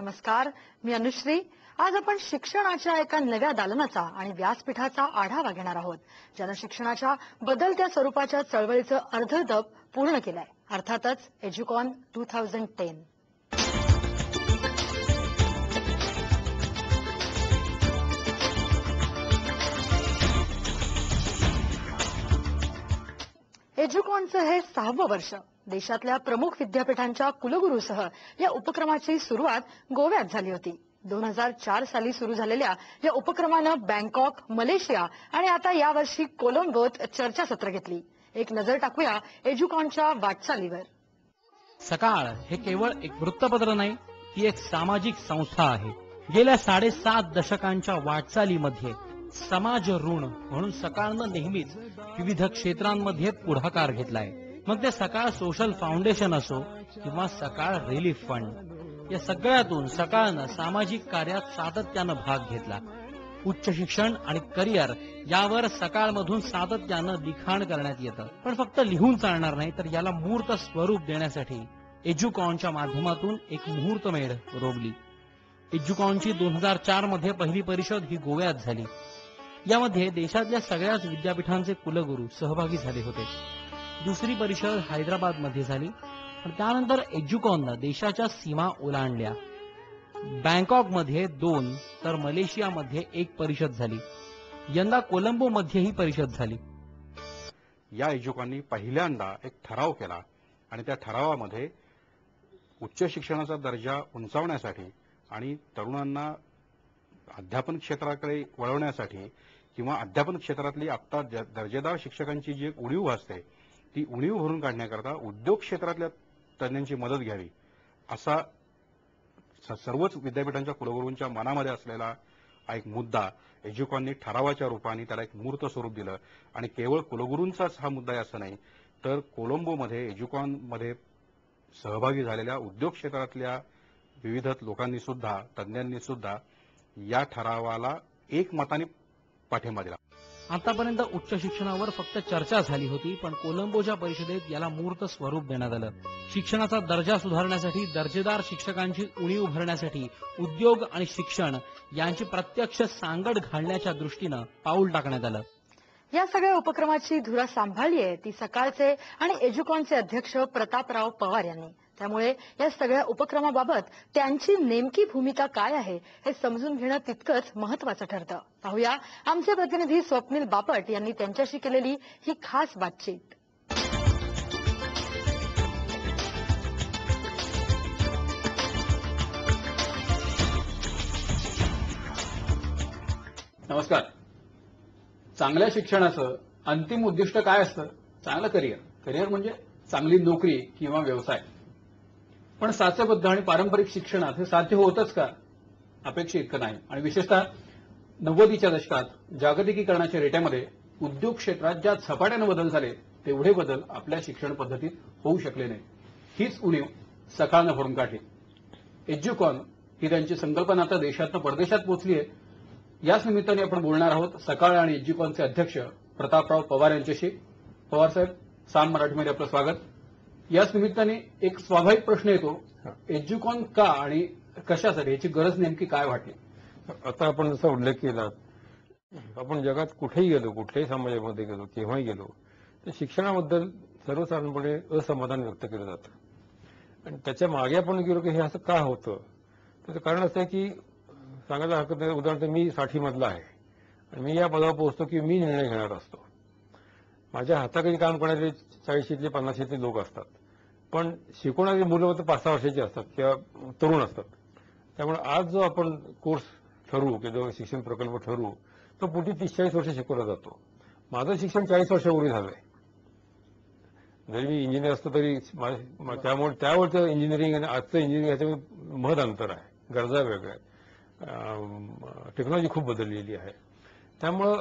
नमस्कार मी अनुश्री. आज आपण शिक्षणाच्या एका नव्या दालनाचा आणि व्यासपीठाचा आढावा घेणार आहोत. ज्यानं शिक्षणाच्या बदलत्या स्वरूपाच्या चळवळीचं अर्धदप पूर्ण केलंय. अर्थातच एज्युकॉन टू थाउजंड टेन. एज्युकॉनचं हे सहावं वर्ष. देशातल्या प्रमुख विद्यापीठांच्या कुलगुरूसह या उपक्रमाची सुरुवात गोव्यात झाली होती. दोन हजार चार साली सुरू झालेल्या या उपक्रमानं बँकॉक मलेशिया आणि आता यावर्षी कोलंबोत चर्चासत्र घेतली. एक नजर टाकूया एज्युकॉनच्या वाटचालीवर. सकाळ हे केवळ एक वृत्तपत्र नाही ती एक सामाजिक संस्था आहे. गेल्या साडेसात दशकांच्या वाटचालीमध्ये समाज ऋण म्हणून सकाळनं नेहमीच विविध क्षेत्रांमध्ये पुढाकार घेतलाय. मग ते सकाळ सोशल फाउंडेशन असो किंवा सकाळ रिलीफ फंड या सगळ्यातून सकाळनं सामाजिक कार्यात सातत्यानं भाग घेतला. उच्च शिक्षण आणि करिअर यावर सकाळमधून सातत्यानं लिखाण करण्यात येतं. पण फक्त लिहून चालणार नाही तर याला मूर्त स्वरूप देण्यासाठी एज्युकॉनच्या माध्यमातून एक मुहूर्तमेढ रोवली. एज्युकॉनची दोन हजार चारमध्ये पहिली परिषद ही गोव्यात झाली. यामध्ये देशातल्या सगळ्याच विद्यापीठांचे कुलगुरू सहभागी झाले होते. दुसरी परिषद हैदराबादमध्ये झाली. पण त्यानंतर एज्युकॉननं देशाच्या सीमा ओलांडल्या. बँकॉकमध्ये दोन तर मलेशियामध्ये एक परिषद झाली. यंदा कोलंबो मध्ये ही परिषद झाली. या एज्युकॉननी पहिल्यांदा एक ठराव केला आणि त्या ठरावामध्ये उच्च शिक्षणाचा दर्जा उंचावण्यासाठी आणि तरुणांना अध्यापन क्षेत्राकडे वळवण्यासाठी किंवा अध्यापन क्षेत्रातली आत्ता दर्जेदार शिक्षकांची जी एक उणीव असते ती उणीव भरून काढण्याकरता उद्योग क्षेत्रातल्या तज्ज्ञांची मदत घ्यावी. असा सर्वच विद्यापीठांच्या कुलगुरूंच्या मनामध्ये असलेला हा एक मुद्दा एज्युकॉननी ठरावाच्या रूपाने त्याला एक मूर्त स्वरूप दिलं. आणि केवळ कुलगुरूंचाच हा मुद्दा आहे असं नाही तर कोलंबोमध्ये एज्युकॉनमध्ये सहभागी झालेल्या उद्योग क्षेत्रातल्या विविध लोकांनी सुद्धा तज्ज्ञांनी सुद्धा या ठरावाला एक मताने पाठिंबा दिला आतापर्यंत उच्च शिक्षणावर फक्त चर्चा झाली होती पण कोलंबोच्या परिषदेत याला मूर्त स्वरूप देण्यात आलं. शिक्षणाचा दर्जा सुधारण्यासाठी दर्जेदार शिक्षकांची उणीव भरण्यासाठी उद्योग आणि शिक्षण यांची प्रत्यक्ष सांगड घालण्याच्या दृष्टीनं पाऊल टाकण्यात आलं. या सगळ्या उपक्रमाची धुरा सांभाळली आहे ती सकाळचे आणि एज्युकॉनचे अध्यक्ष प्रतापराव पवार यांनी. त्यामुळे या सगळ्या उपक्रमाबाबत त्यांची नेमकी भूमिका काय आहे हे समजून घेणं तितकंच महत्वाचं ठरतं. पाहूया आमचे प्रतिनिधी स्वप्नील बापट यांनी त्यांच्याशी केलेली ही खास बातचीत. नमस्कार. चांगल्या शिक्षणाचं अंतिम उद्दिष्ट काय असतं? चांगलं करिअर करिअर म्हणजे चांगली नोकरी किंवा व्यवसाय. पण साचेबद्ध आणि पारंपरिक शिक्षणात हे साध्य होतच का? अपेक्षित इतकं नाही. आणि विशेषतः नव्वदीच्या दशकात जागतिकीकरणाच्या रेट्यामध्ये उद्योग क्षेत्रात ज्या झपाट्यानं बदल झाले तेवढे बदल आपल्या शिक्षण पद्धतीत होऊ शकले नाही. हीच उणीव सकाळनं भरून काढली. एज्युकॉन ही त्यांची संकल्पना आता देशातनं परदेशात पोहोचली आहे. याच निमित्ताने आपण बोलणार आहोत सकाळ आणि एज्युकॉनचे अध्यक्ष प्रतापराव पवार यांच्याशी. पवार साहेब साम मराठीमध्ये आपलं स्वागत. याच निमित्ताने एक स्वाभाविक प्रश्न येतो एज्युकॉन का आणि कशासाठी? याची गरज नेमकी काय वाटली? आता आपण जसा उल्लेख केला आपण जगात कुठेही गेलो कुठल्याही समाजामध्ये गेलो केव्हाही गेलो तर शिक्षणाबद्दल सर्वसाधारणपणे असमाधान व्यक्त केलं जातं. आणि त्याच्यामागे आपण गेलो की हे असं का होतं? त्याचं कारण असं आहे की सांगायला हरकत नाही उदाहरणार्थ मी साठीमधला आहे. आणि मी या पदावर पोहोचतो की मी निर्णय घेणार असतो. माझ्या हाताखाली काम करणारे चाळीशीतले पन्नाशीतले लोक असतात. पण शिकवणारी मुलं फक्त पाच सहा वर्षाची असतात किंवा तरुण असतात. त्यामुळे आज जो आपण कोर्स ठरवू किंवा जो शिक्षण प्रकल्प ठरवू तो पुढे तीस चाळीस वर्ष शिकवला जातो. माझं शिक्षण चाळीस वर्षापूर्वी झालंय. जरी मी इंजिनियर असतो तरी त्यामुळे त्यावेळचं इंजिनिअरिंग आणि आजचं इंजिनिअरिंग ह्याच्यामध्ये महद अंतर आहे. गरजा वेगळ्या आहेत. टेक्नॉलॉजी खूप बदललेली आहे. त्यामुळं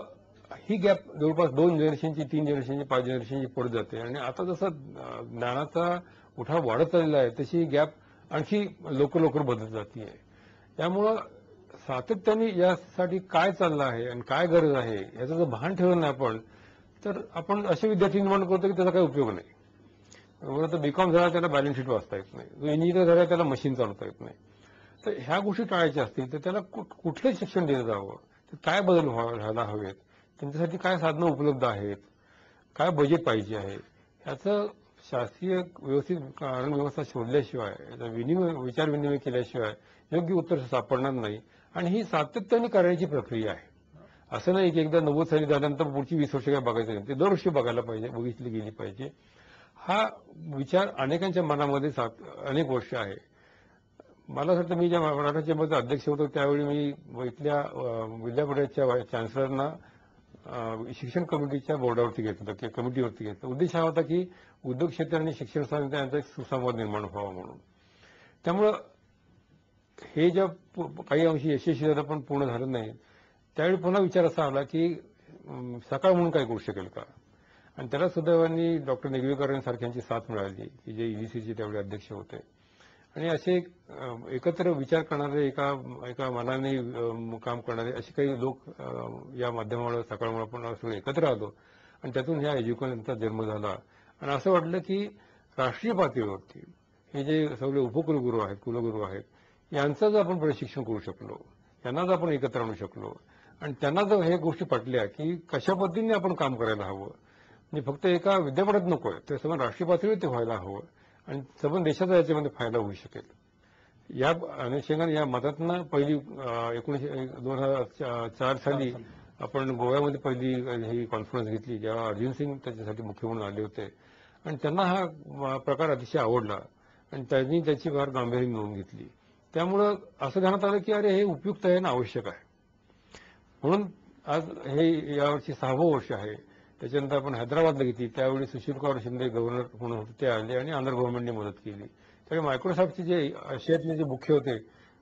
ही गॅप जवळपास दोन जनरेशनची तीन जनरेशनची पाच जनरेशनची पडत जाते. आणि आता जसा ज्ञानाचा उठाव वाढत चाललेला आहे तशी गॅप आणखी लवकर लवकर बदलत जाते. त्यामुळं सातत्याने यासाठी काय चाललं आहे आणि काय गरज आहे याचं जर भान ठेवलं नाही आपण तर आपण असे विद्यार्थी निर्माण करतो की त्याचा काही उपयोग नाही. बरोबर तर बीकॉम झाला त्याला बॅलन्स शीट वाचता येत नाही. जो इंजिनियर झाला त्याला मशीन चालवता येत नाही. तर ह्या गोष्टी टाळायच्या असतील तर त्याला कुठ- कुठलं शिक्षण दिलं जावं तर काय बदल व्हायला हवेत? त्यांच्यासाठी काय साधनं उपलब्ध आहेत? काय बजेट पाहिजे आहे? ह्याचं शासकीय व्यवस्थित कारण व्यवस्था शोधल्याशिवाय याचा विनिमय विचार विनिमय केल्याशिवाय योग्य उत्तर सापडणार नाही. आणि ही सातत्याने करण्याची प्रक्रिया आहे. असं नाही की एकदा नव्वद साली झाल्यानंतर पुढची वीस वर्ष काय बघायचं नाही. ते दरवर्षी बघायला पाहिजे बघितली गेली पाहिजे. हा विचार अनेकांच्या मनामध्ये सात अनेक वर्ष आहे. मला असं वाटतं मी ज्या मराठा चेंबरचा अध्यक्ष होतो त्यावेळी मी इथल्या विद्यापीठाच्या चान्सलरना शिक्षण कमिटीच्या बोर्डावरती घेतलं किंवा कमिटीवरती घेतलं. उद्देश हा होता की उद्योग क्षेत्र आणि शिक्षण संस्था यांचा एक सुसंवाद निर्माण व्हावा म्हणून. त्यामुळं हे ज्या काही अंशी यशस्वी झालं पण पूर्ण झालं नाही. त्यावेळी पुन्हा विचार असा आला की सकाळ म्हणून काय करू शकेल का? आणि त्याला सुदैवानी डॉक्टर नेगवेकर यांसारख्यांची साथ मिळाली की जे ईडीसीचे त्यावेळी अध्यक्ष होते. आणि असे एकत्र विचार करणारे एका एका मनाने काम करणारे असे काही लोक या माध्यमामुळे सकाळमुळे आपण सगळे एकत्र आलो. आणि त्यातून ह्या एज्युकेशनचा जन्म झाला. आणि असं वाटलं की राष्ट्रीय पातळीवरती हे जे सगळे उपकुलगुरू आहेत कुलगुरू आहेत यांचं जर आपण प्रशिक्षण करू शकलो यांना जर आपण एकत्र आणू शकलो आणि त्यांना जर हे गोष्टी पटल्या की कशा पद्धतीने आपण काम करायला हवं म्हणजे फक्त एका विद्यापीठात नकोय तर सगळं राष्ट्रीय पातळीवर ते व्हायला हवं आणि संपूर्ण देशाचा याच्यामध्ये फायदा होऊ शकेल. या अनुषंगाने या मतातनं पहिली एकोणीसशे दोन हजार चार साली आपण गोव्यामध्ये पहिली ही कॉन्फरन्स घेतली जेव्हा अर्जुन सिंग त्याच्यासाठी मुख्य म्हणून आले होते. आणि त्यांना हा प्रकार अतिशय आवडला. आणि त्यांनी त्याची फार गांभीर्य नोंद घेतली. त्यामुळं असं ध्यानात आलं की अरे हे उपयुक्त आहे आणि आवश्यक आहे. म्हणून आज हे यावर्षी सहावं वर्ष आहे. त्याच्यानंतर आपण हैदराबादला घेतली. त्यावेळी सुशीलकुमार शिंदे गव्हर्नर म्हणून होते ते आले आणि आंध्र गव्हर्नमेंटने मदत केली. त्यामुळे मायक्रोसॉफ्टचे जे आशियातले जे मुख्य होते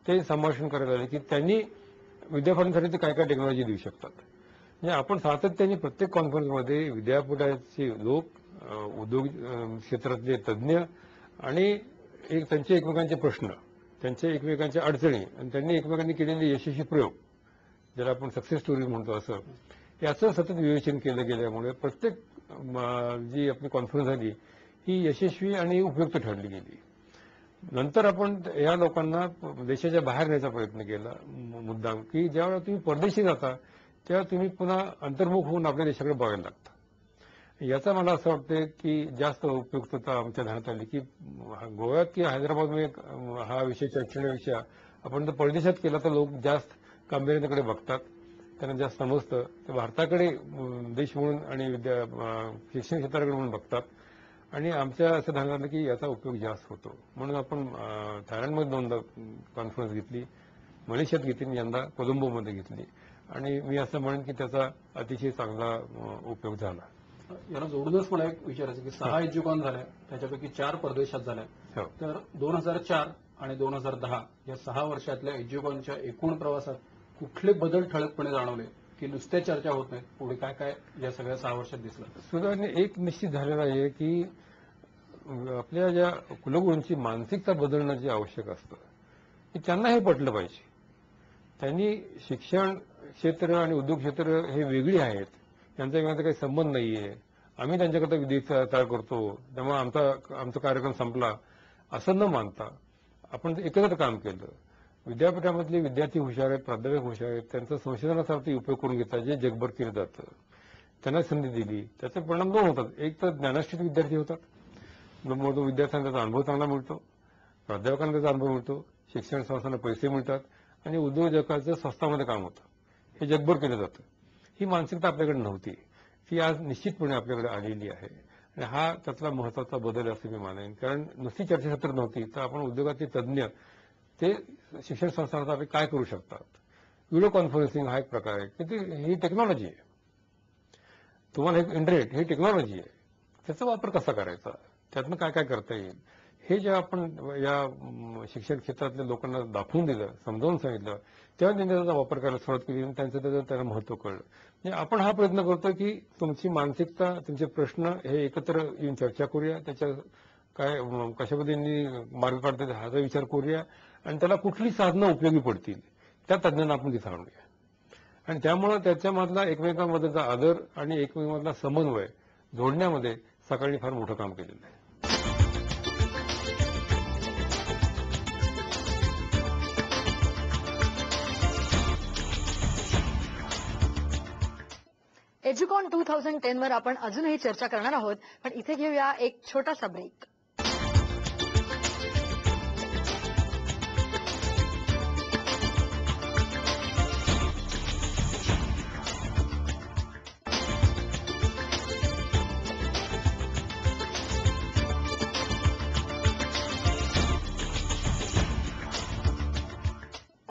ते संभाषण करायला आले की त्यांनी विद्यापीठांसाठी ते काय काय टेक्नॉलॉजी देऊ शकतात. म्हणजे आपण सातत्याने प्रत्येक कॉन्फरन्समध्ये विद्यापीठाचे लोक उद्योग क्षेत्रातले तज्ज्ञ आणि एक त्यांचे एकमेकांचे प्रश्न त्यांचे एकमेकांच्या अडचणी आणि त्यांनी एकमेकांनी केलेले यशस्वी प्रयोग ज्याला आपण सक्सेस स्टोरी म्हणतो असं. याचं सतत विवेचन केलं गेल्यामुळे प्रत्येक जी आपली कॉन्फरन्स झाली ही यशस्वी आणि उपयुक्त ठरली गेली. नंतर आपण या लोकांना देशाच्या बाहेर न्यायचा प्रयत्न केला. मुद्दाम की ज्यावेळेला तुम्ही परदेशी जाता तेव्हा तुम्ही पुन्हा अंतर्मुख होऊन आपल्या देशाकडे बघायला लागता. याचा मला असं वाटतं की जास्त उपयुक्तता आमच्या ध्यानात आली की गोव्यात किंवा हैदराबादमध्ये हा विषय चर्चेपेक्षा आपण जर परदेशात केला तर लोक जास्त गांभीर्याकडे बघतात. त्यांना जास्त समजतं ते भारताकडे देश म्हणून आणि विद्या शिक्षण क्षेत्राकडे म्हणून बघतात. आणि आमच्या असं आलं की याचा उपयोग जास्त होतो. म्हणून आपण थायलंडमध्ये दोनदा कॉन्फरन्स घेतली मलेशियात घेतली यंदा कोलंबोमध्ये घेतली. आणि मी असं म्हणेन की त्याचा अतिशय चांगला उपयोग झाला. याला जोडूनच मला एक विचारायचं की सहा एज्युकॉन झाल्या त्याच्यापैकी चार परदेशात झाल्या हो. तर दोन हजार चार आणि दोन हजार दहा या सहा वर्षातल्या एज्युकॉनच्या एकूण प्रवासात कुठले बदल ठळकपणे जाणवले की नुसत्या चर्चा होत नाहीत? पुढे काय काय या सगळ्या सहा वर्षात दिसलं? सुदैवाने एक निश्चित झालेला आहे की आपल्या ज्या कुलगुरूंची मानसिकता बदलणं जे आवश्यक असतं की त्यांना हे पटलं पाहिजे. त्यांनी शिक्षण क्षेत्र आणि उद्योग क्षेत्र हे वेगळी आहेत. त्यांचा एकमेकांचा काही संबंध नाहीये. आम्ही त्यांच्याकरता विधी तयार करतो. त्यामुळे आमचा आमचा कार्यक्रम संपला. असं न मानता आपण एकत्र काम केलं. विद्यापीठामधले विद्यार्थी हुशार आहेत प्राध्यापक हुशार आहेत त्यांचा संशोधनासाठी उपयोग करून घेतात जे जगभर केलं जातं. त्यांना संधी दिली त्याचे परिणाम दोन होतात. एक तर ज्ञानाश्रित विद्यार्थी होतात. मग विद्यार्थ्यांना त्याचा अनुभव चांगला मिळतो. प्राध्यापकांना त्याचा अनुभव मिळतो. शिक्षण संस्थांना पैसे मिळतात. आणि उद्योजकाचं स्वस्तामध्ये काम होतं. हे जगभर केलं जातं. ही मानसिकता आपल्याकडे नव्हती. ती आज निश्चितपणे आपल्याकडे आलेली आहे. आणि हा त्यातला महत्त्वाचा बदल असं मी मानेन. कारण नुसती चर्चासत्र नव्हती. तर आपण उद्योगाचे तज्ज्ञ ते शिक्षण संस्थांसाठी काय करू शकतात? व्हिडिओ कॉन्फरन्सिंग हा एक प्रकार आहे. की ही टेक्नॉलॉजी आहे. तुम्हाला एक इंटरनेट ही टेक्नॉलॉजी आहे. त्याचा वापर कसा करायचा? त्यातनं काय काय करता येईल? हे जेव्हा आपण या शिक्षण क्षेत्रातल्या लोकांना दाखवून दिलं समजावून सांगितलं तेव्हा त्यांनी त्याचा वापर करायला सुरुवात केली आणि त्यांचं त्याचं त्यांना महत्त्व कळलं. म्हणजे आपण हा प्रयत्न करतो की तुमची मानसिकता तुमचे प्रश्न हे एकत्र येऊन चर्चा करूया. त्याच्या काय कशा पद्धतीने मार्ग काढतात ह्याचा विचार करूया. आणि त्याला कुठली साधनं उपयोगी पडतील त्या तज्ज्ञांना आपण तिथे सांगून या आणि त्यामुळं त्याच्यामधला एकमेकांमधला आदर आणि एकमेकांमधला समन्वय जोडण्यामध्ये सकाळी फार मोठं काम केलेलं आहे. एज्युकॉन टू थाउजंड टेन वर आपण अजूनही चर्चा करणार आहोत पण इथे घेऊया एक छोटासा ब्रेक.